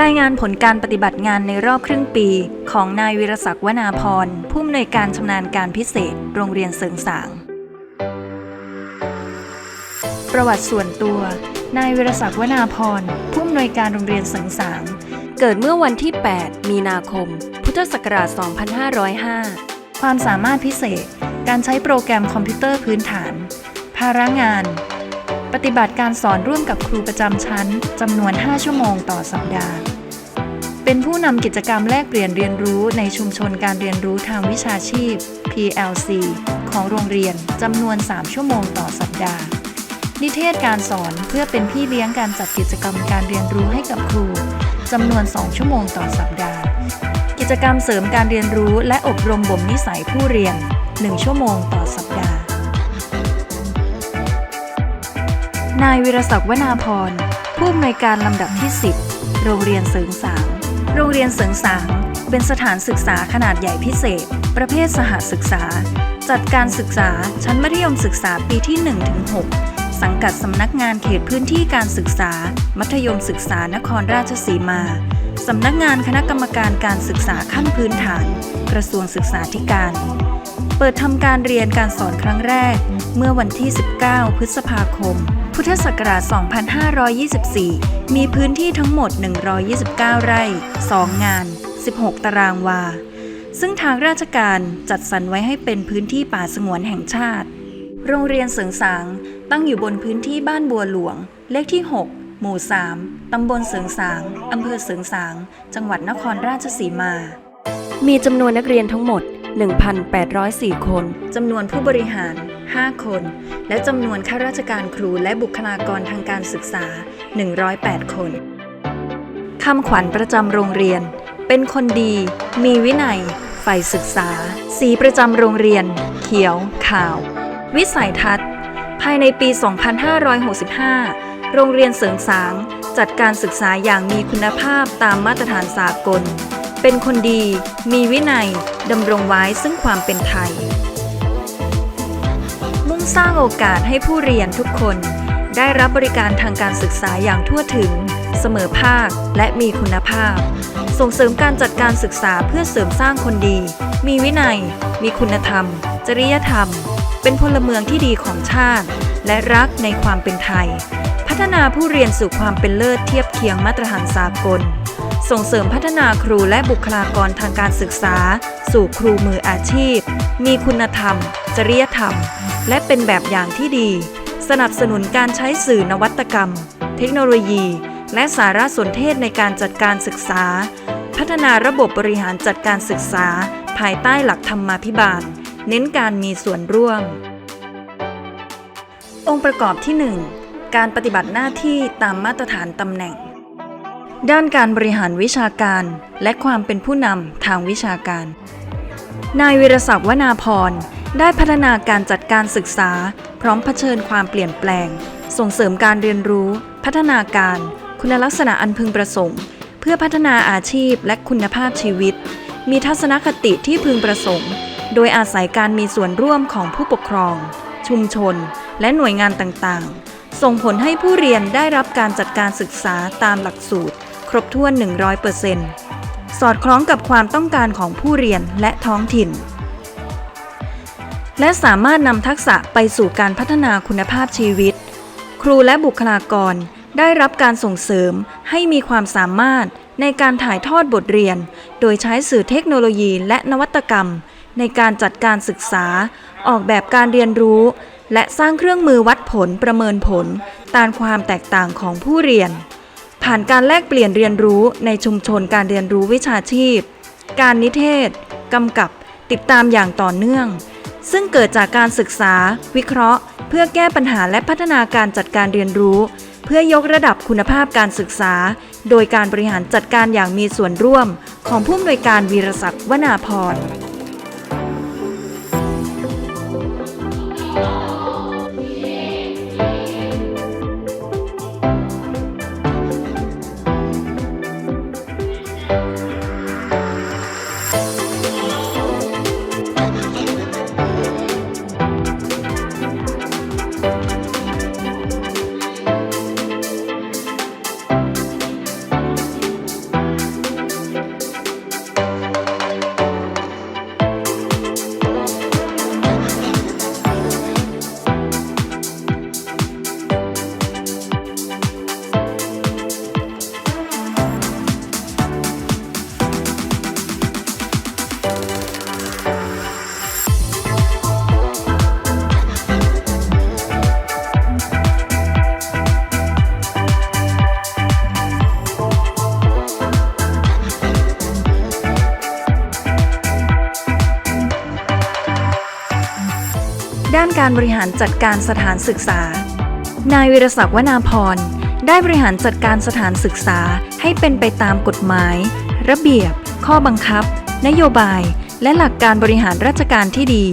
รายงานผลการปฏิบัติงานในรอบครึ่งปี ของนายวิรศักดิ์วนาพรผู้อำนวยการชำนาญการพิเศษ โรงเรียนเสริงสาง ประวัติส่วนตัว นายวิรศักดิ์วนาพรผู้อำนวยการโรงเรียนเสริงสาง เกิดเมื่อวันที่ 8 มีนาคม พุทธศักราช 2505 ความสามารถพิเศษ การใช้โปรแกรมคอมพิวเตอร์พื้นฐาน ภาระงาน ปฏิบัติการสอนร่วมกับครูประจำชั้นจำนวน 5 ชั่วโมงต่อสัปดาห์ เป็นผู้นำกิจกรรมแลกเปลี่ยนเรียนรู้ในชุมชนการเรียนรู้ทางวิชาชีพ PLC ของโรงเรียนจำนวน 3 ชั่วโมงต่อสัปดาห์ นิเทศการสอนเพื่อเป็นพี่เลี้ยงการจัดกิจกรรมการเรียนรู้ให้กับครูจำนวน 2 ชั่วโมงต่อสัปดาห์ กิจกรรมเสริมการเรียนรู้และอบรมบ่มนิสัยผู้เรียน 1 ชั่วโมงต่อสัปดาห์ นายวิรศักดิ์วนาพรผู้อำนวยการลำดับที่ 10 โรงเรียนเสริงสาง โรงเรียนเสริงสาง เป็นสถานศึกษาขนาดใหญ่พิเศษ ประเภทสหศึกษา จัดการศึกษาชั้นมัธยมศึกษาปีที่ 1-6 สังกัดสำนักงานเขตพื้นที่การศึกษา มัธยมศึกษานครราชสีมาสำนักงานคณะกรรมการการศึกษาขั้นพื้นฐาน กระทรวงศึกษาธิการ เปิดทำการเรียนการสอนครั้งแรก เมื่อวันที่ 19 พฤษภาคม พุทธศักราช 2524 มีพื้นที่ทั้งหมด 129 ไร่ 2 งาน 16 ตารางวา ซึ่งทางราชการจัดสรรไว้ให้เป็นพื้นที่ป่าสงวนแห่งชาติ โรงเรียนเสริงสางตั้งอยู่บนพื้นที่บ้านบัวหลวง เลขที่ 6 หมู่ 3 ตำบลเสริงสาง อำเภอเสริงสาง จังหวัดนครราชสีมา มีจำนวนนักเรียนทั้งหมด 1,804 คน จำนวนผู้บริหาร 5 คน และจำนวนข้าราชการครูและบุคลากรทางการศึกษา 108 คนคำขวัญประจำโรงเรียน เป็นคนดี มีวินัยใฝ่ศึกษา สีประจำโรงเรียน เขียว ขาว วิสัยทัศน์ ภายในปี 2565 โรงเรียนเสริงสาง จัดการศึกษาอย่างมีคุณภาพตามมาตรฐานสากล เป็นคนดี มีวินัย ดำรงไว้ซึ่งความเป็นไทย งสร้างโอกาสให้ผู้เรียนทุกคน ได้รับบริการทางการศึกษาอย่างทั่วถึง เสมอภาคและมีคุณภาพ ส่งเสริมการจัดการศึกษาเพื่อเสริมสร้างคนดี มีวินัย มีคุณธรรม จริยธรรม เป็นพลเมืองที่ดีของชาติ และรักในความเป็นไทย พัฒนาผู้เรียนสู่ความเป็นเลิศเทียบเคียงมาตรฐานสากล ส่งเสริมพัฒนาครูและบุคลากรทางการศึกษา สู่ครูมืออาชีพ มีคุณธรรม จริยธรรม และเป็นแบบอย่างที่ดี สนับสนุนการใช้สื่อนวัตกรรม เทคโนโลยี และสารสนเทศในการจัดการศึกษา พัฒนาระบบบริหารจัดการศึกษา ภายใต้หลักธรรมาภิบาล เน้นการมีส่วนร่วม องค์ประกอบที่ 1 การปฏิบัติหน้าที่ตามมาตรฐานตำแหน่ง ด้านการบริหารวิชาการและความเป็นผู้นำทางวิชาการ นายวิรศักดิ์วนาพรได้พัฒนาการจัดการศึกษา พร้อมเผชิญความเปลี่ยนแปลง ส่งเสริมการเรียนรู้ พัฒนาการ คุณลักษณะอันพึงประสงค์ เพื่อพัฒนาอาชีพและคุณภาพชีวิต มีทัศนคติที่พึงประสงค์ โดยอาศัยการมีส่วนร่วมของผู้ปกครอง ชุมชน และหน่วยงานต่างๆ ส่งผลให้ผู้เรียนได้รับการจัดการศึกษาตามหลักสูตร ครบถ้วน 100%สอดคล้องกับความต้องการของผู้เรียนและท้องถิ่น และสามารถนำทักษะไปสู่การพัฒนาคุณภาพชีวิต ครูและบุคลากรได้รับการส่งเสริมให้มีความสามารถในการถ่ายทอดบทเรียน โดยใช้สื่อเทคโนโลยีและนวัตกรรม ในการจัดการศึกษา ออกแบบการเรียนรู้ และสร้างเครื่องมือวัดผลประเมินผลตามความแตกต่างของผู้เรียน ผ่านการแลกเปลี่ยนเรียนรู้ในชุมชนการเรียนรู้วิชาชีพ การนิเทศ กำกับ ติดตามอย่างต่อเนื่อง ซึ่งเกิดจากการศึกษา วิเคราะห์ เพื่อแก้ปัญหาและพัฒนาการจัดการเรียนรู้ เพื่อยกระดับคุณภาพการศึกษา โดยการบริหารจัดการอย่างมีส่วนร่วม ของผู้อำนวยการวีรศักดิ์วนาพร การบริหารจัดการสถานศึกษา นายวิรศักดิ์วนาพร ได้บริหารจัดการสถานศึกษาให้เป็นไปตามกฎหมาย ระเบียบ ข้อบังคับ นโยบาย และหลักการบริหารราชการที่ดี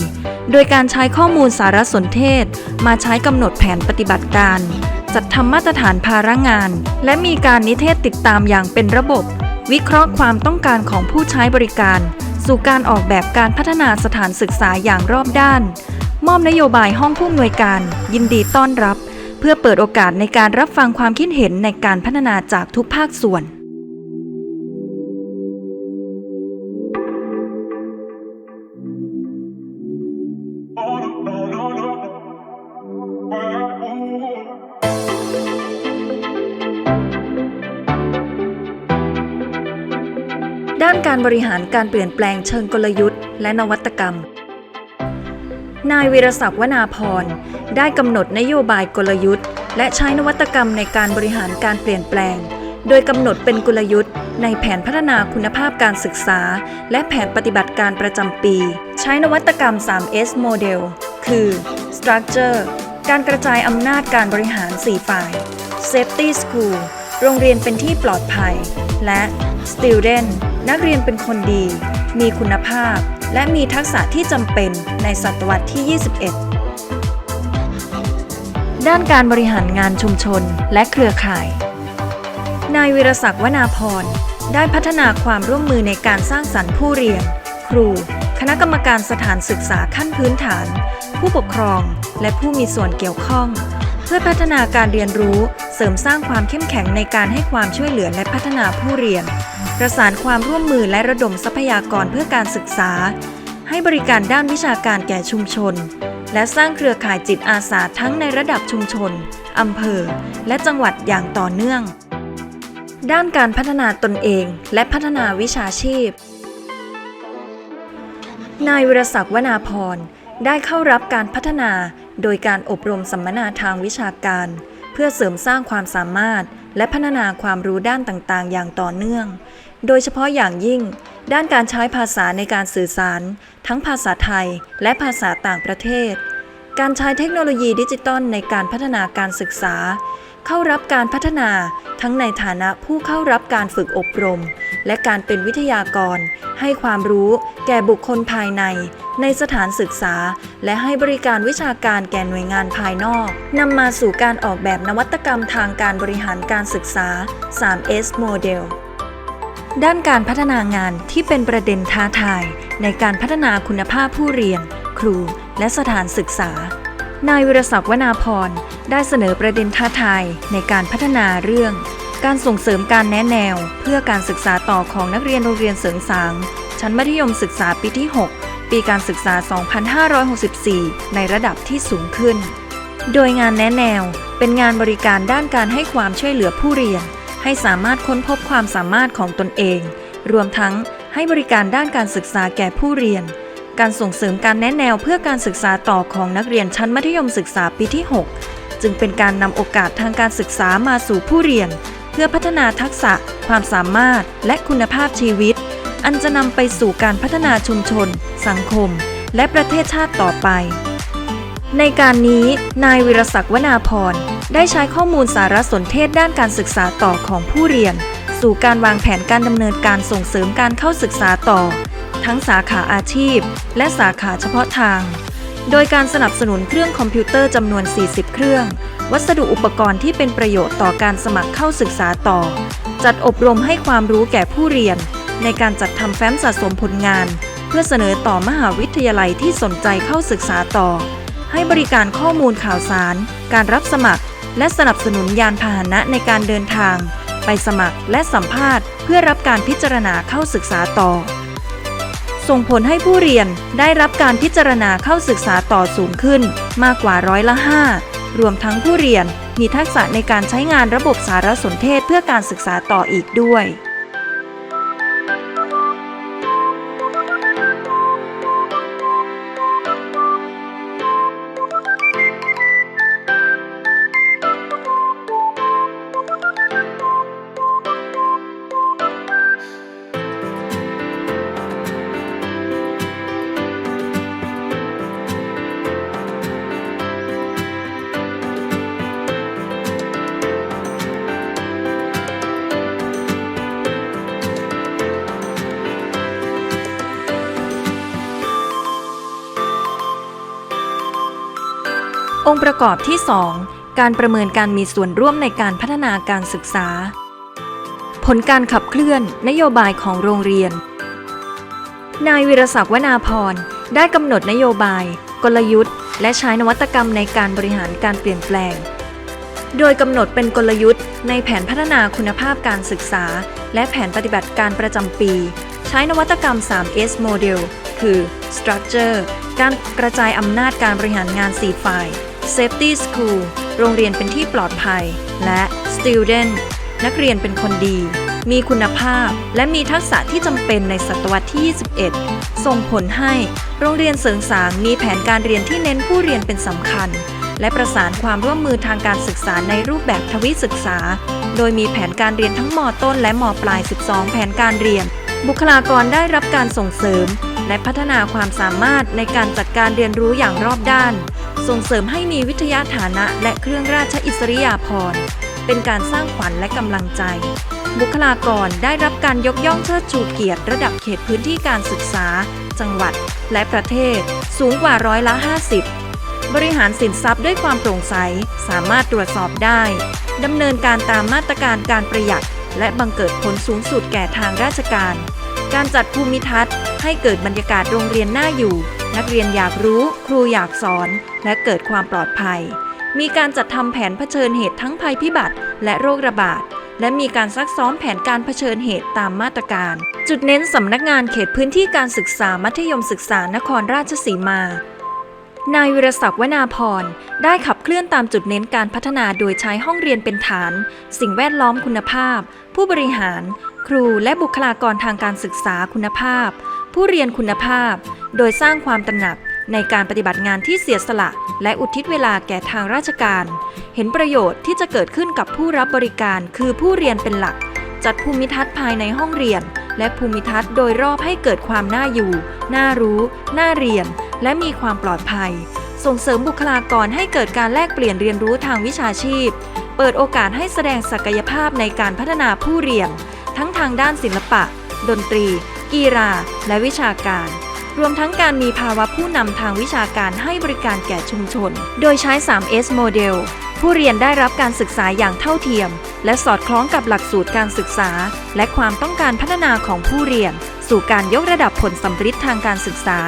โดยการใช้ข้อมูลสารสนเทศ มาใช้กำหนดแผนปฏิบัติการ จัดทำมาตรฐานภาระงาน และมีการนิเทศติดตามอย่างเป็นระบบ วิเคราะห์ความต้องการของผู้ใช้บริการ สู่การออกแบบการพัฒนาสถานศึกษาอย่างรอบด้าน มอบนโยบายห้องผู้อำนวยการ ยินดีต้อนรับ เพื่อเปิดโอกาสในการรับฟังความคิดเห็นในการพัฒนาจากทุกภาคส่วนด้านการบริหารการเปลี่ยนแปลงเชิงกลยุทธ์และนวัตกรรม นายวีรศักดิ์วนาพร ได้กำหนดนโยบายกลยุทธ์ และใช้นวัตกรรมในการบริหารการเปลี่ยนแปลง โดยกำหนดเป็นกลยุทธ์ ในแผนพัฒนาคุณภาพการศึกษา และแผนปฏิบัติการประจำปี ใช้นวัตกรรม 3S Model คือ Structure การกระจายอำนาจการบริหาร 4 ฝ่าย Safety School โรงเรียนเป็นที่ปลอดภัย และ Student นักเรียนเป็นคนดี มีคุณภาพ และมีทักษะที่จำเป็นในศตวรรษที่ 21 ด้านการบริหารงานชุมชนและเครือข่าย นายวิรศักดิ์วนาพร ได้พัฒนาความร่วมมือในการสร้างสรรค์ผู้เรียน ครู คณะกรรมการสถานศึกษาขั้นพื้นฐาน ผู้ปกครอง และผู้มีส่วนเกี่ยวข้อง เพื่อพัฒนาการเรียนรู้ เสริมสร้างความเข้มแข็งในการให้ความช่วยเหลือและพัฒนาผู้เรียน ประสานความร่วมมือและระดมทรัพยากรเพื่อการศึกษา ให้บริการด้านวิชาการแก่ชุมชน และสร้างเครือข่ายจิตอาสาทั้งในระดับชุมชนอำเภอ และจังหวัดอย่างต่อเนื่อง ด้านการพัฒนาตนเองและพัฒนาวิชาชีพ นายวิรศักดิ์วนาพรได้เข้ารับการพัฒนาโดยการอบรมสัมมนาทางวิชาการ เพื่อเสริมสร้างความสามารถ และพัฒนาความรู้ด้านต่างๆ อย่างต่อเนื่อง โดยเฉพาะอย่างยิ่ง ด้านการใช้ภาษาในการสื่อสาร ทั้งภาษาไทยและภาษาต่างประเทศ การใช้เทคโนโลยีดิจิตอลในการพัฒนาการศึกษา เข้ารับการพัฒนาทั้งในฐานะผู้เข้ารับการฝึกอบรม และการเป็นวิทยากร ให้ความรู้แก่บุคคลภายใน ในสถานศึกษา และให้บริการวิชาการแก่หน่วยงานภายนอกนำมาสู่การออกแบบนวัตกรรมทางการบริหารการศึกษา 3S Model ด้านการพัฒนางานที่เป็นประเด็นท้าทาย ในการพัฒนาคุณภาพผู้เรียน ครู และสถานศึกษา นายวิรศักดิ์วนาพรได้เสนอประเด็นท้าทายในการพัฒนาเรื่อง การส่งเสริมการแนะแนว เพื่อการศึกษาต่อของนักเรียนโรงเรียนเสริงสาง ชั้นมัธยมศึกษาปีที่ 6 ปีการศึกษา 2564 ในระดับที่สูงขึ้น โดยงานแนะแนวเป็นงานบริการด้านการให้ความช่วยเหลือผู้เรียน ให้สามารถค้นพบความสามารถของตนเอง รวมทั้งให้บริการด้านการศึกษาแก่ผู้เรียน การส่งเสริมการแนะแนวเพื่อการศึกษาต่อของนักเรียนชั้นมัธยมศึกษาปีที่ 6 จึงเป็นการนำโอกาสทางการศึกษามาสู่ผู้เรียน เพื่อพัฒนาทักษะ ความสามารถ และคุณภาพชีวิต อันจะนำไปสู่การพัฒนาชุมชน สังคม และประเทศชาติต่อไป ในการนี้นายวิรศักดิ์วนาพรได้ใช้ข้อมูลสารสนเทศด้านการศึกษาต่อของผู้เรียน สู่การวางแผนการดำเนินการส่งเสริมการเข้าศึกษาต่อ ทั้งสาขาอาชีพ และสาขาเฉพาะทาง โดยการสนับสนุนเครื่องคอมพิวเตอร์จำนวน 40 เครื่อง วัสดุอุปกรณ์ที่เป็นประโยชน์ต่อการสมัครเข้าศึกษาต่อ จัดอบรมให้ความรู้แก่ผู้เรียน ในการจัดทำแฟ้มสะสมผลงาน เพื่อเสนอต่อมหาวิทยาลัยที่สนใจเข้าศึกษาต่อ ให้บริการข้อมูลข่าวสาร การรับสมัคร และสนับสนุนยานพาหนะในการเดินทาง ไปสมัครและสัมภาษณ์ เพื่อรับการพิจารณาเข้าศึกษาต่อ ส่งผลให้ผู้เรียนได้รับการพิจารณาเข้าศึกษาต่อสูงขึ้น มากกว่าร้อยละ5รวมทั้งผู้เรียนมีทักษะในการใช้งานระบบสารสนเทศเพื่อการศึกษาต่ออีกด้วย องค์ประกอบที่ 2 การประเมินการมีส่วนร่วมในการพัฒนาการศึกษา ผลการขับเคลื่อนนโยบายของโรงเรียน นายวิรศักดิ์วนาพรได้กำหนดนโยบาย กลยุทธ์ และใช้นวัตกรรมในการบริหารการเปลี่ยนแปลง โดยกำหนดเป็นกลยุทธ์ ในแผนพัฒนาคุณภาพการศึกษา และแผนปฏิบัติการประจำปี ใช้นวัตกรรม 3S Model คือ Structure การกระจายอำนาจการบริหารงาน 4 ฝ่าย Safety School โรงเรียนเป็นที่ปลอดภัย และ Student นักเรียนเป็นคนดี มีคุณภาพ และมีทักษะที่จำเป็นในศตวรรษที่ 21 ส่งผลให้โรงเรียนเสริงสางมีแผนการเรียนที่เน้นผู้เรียนเป็นสำคัญ และประสานความร่วมมือทางการศึกษาในรูปแบบทวิศึกษา โดยมีแผนการเรียนทั้งมต้นและมปลาย 12 แผนการเรียน บุคลากรได้รับการส่งเสริม และพัฒนาความสามารถในการจัดการเรียนรู้อย่างรอบด้าน ส่งเสริมให้มีวิทยาฐานะและเครื่องราชอิสริยาภรณ์ เป็นการสร้างขวัญและกำลังใจ บุคลากรได้รับการยกย่องเชิดชูเกียรติระดับเขตพื้นที่การศึกษา จังหวัด และประเทศ สูงกว่าร้อยละ 50 บริหารสินทรัพย์ด้วยความโปร่งใส สามารถตรวจสอบได้ดำเนินการตามมาตรการการประหยัด และบังเกิดผลสูงสุดแก่ทางราชการ การจัดภูมิทัศน์ ให้เกิดบรรยากาศโรงเรียนน่าอยู่ นักเรียนอยากรู้ ครูอยากสอน และเกิดความปลอดภัย มีการจัดทำแผนเผชิญเหตุทั้งภัยพิบัติ และโรคระบาด และมีการซักซ้อมแผนการเผชิญเหตุตามมาตรการ จุดเน้นสำนักงานเขตพื้นที่การศึกษามัธยมศึกษานครราชสีมานายวิรศักดิ์วนาพร ได้ขับเคลื่อนตามจุดเน้นการพัฒนาโดยใช้ห้องเรียนเป็นฐาน สิ่งแวดล้อมคุณภาพ ผู้บริหาร ครูและบุคลากรทางการศึกษาคุณภาพ ผู้เรียนคุณภาพ โดยสร้างความตระหนักในการปฏิบัติงานที่เสียสละ และอุทิศเวลาแก่ทางราชการ เห็นประโยชน์ที่จะเกิดขึ้นกับผู้รับบริการ คือผู้เรียนเป็นหลัก จัดภูมิทัศน์ภายในห้องเรียน และภูมิทัศน์โดยรอบให้เกิดความน่าอยู่ น่ารู้ น่าเรียน และมีความปลอดภัย ส่งเสริมบุคลากรให้เกิดการแลกเปลี่ยนเรียนรู้ทางวิชาชีพ เปิดโอกาสให้แสดงศักยภาพในการพัฒนาผู้เรียน ทั้งทางด้านศิลปะ ดนตรี กีฬา และวิชาการ รวมทั้งการมีภาวะผู้นำทางวิชาการให้บริการแก่ชุมชน โดยใช้ 3S โมเดล ผู้เรียนได้รับการศึกษาอย่างเท่าเทียม และสอดคล้องกับหลักสูตรการศึกษา และความต้องการพัฒนาของผู้เรียน สู่การยกระดับผลสัมฤทธิ์ทางการศึกษา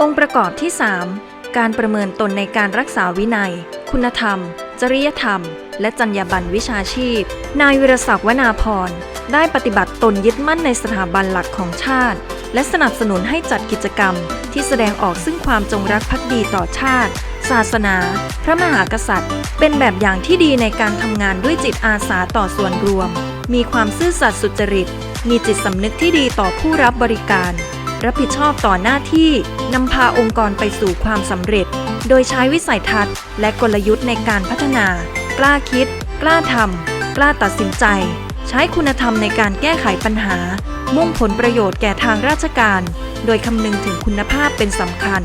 องค์ประกอบที่ 3 การประเมินตนในการรักษาวินัย คุณธรรม จริยธรรม และจรรยาบรรณวิชาชีพ นายวิรศักดิ์วนาพร ได้ปฏิบัติตนยึดมั่นในสถาบันหลักของชาติ และสนับสนุนให้จัดกิจกรรม ที่แสดงออกซึ่งความจงรักภักดีต่อชาติ ศาสนา พระมหากษัตริย์ เป็นแบบอย่างที่ดีในการทำงานด้วยจิตอาสาต่อส่วนรวม มีความซื่อสัตย์สุจริต มีจิตสำนึกที่ดีต่อผู้รับบริการ รับผิดชอบต่อหน้าที่นำพาองค์กรไปสู่ความสำเร็จ โดยใช้วิสัยทัศน์ และกลยุทธ์ในการพัฒนา กล้าคิด กล้าทำ กล้าตัดสินใจ ใช้คุณธรรมในการแก้ไขปัญหา มุ่งผลประโยชน์แก่ทางราชการ โดยคำนึงถึงคุณภาพเป็นสำคัญ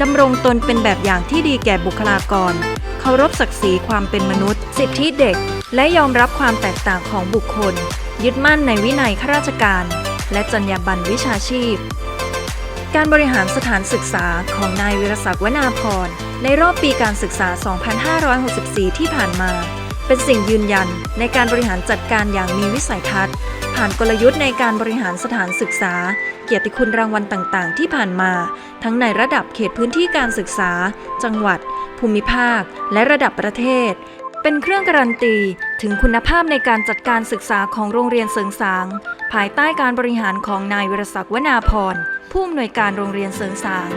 ดำรงตนเป็นแบบอย่างที่ดีแก่บุคลากร เคารพศักดิ์ศรีความเป็นมนุษย์ สิทธิเด็ก และยอมรับความแตกต่างของบุคคล ยึดมั่นในวินัยข้าราชการ และจรรยาบรรณวิชาชีพ การบริหารสถานศึกษาของนายวิรศักดิ์วนาพรในรอบปีการศึกษา 2564 ที่ผ่านมา เป็นสิ่งยืนยันในการบริหารจัดการอย่างมีวิสัยทัศน์ ผ่านกลยุทธ์ในการบริหารสถานศึกษา เกียรติคุณรางวัลต่างๆ ที่ผ่านมา ทั้งในระดับเขตพื้นที่การศึกษา จังหวัด ภูมิภาค และระดับประเทศ เป็นเครื่องการันตีถึงคุณภาพในการจัดการศึกษาของโรงเรียนเสริงสาง ภายใต้การบริหารของนายวิรศักดิ์วนาพรผู้อำนวยการโรงเรียนเสริงสาง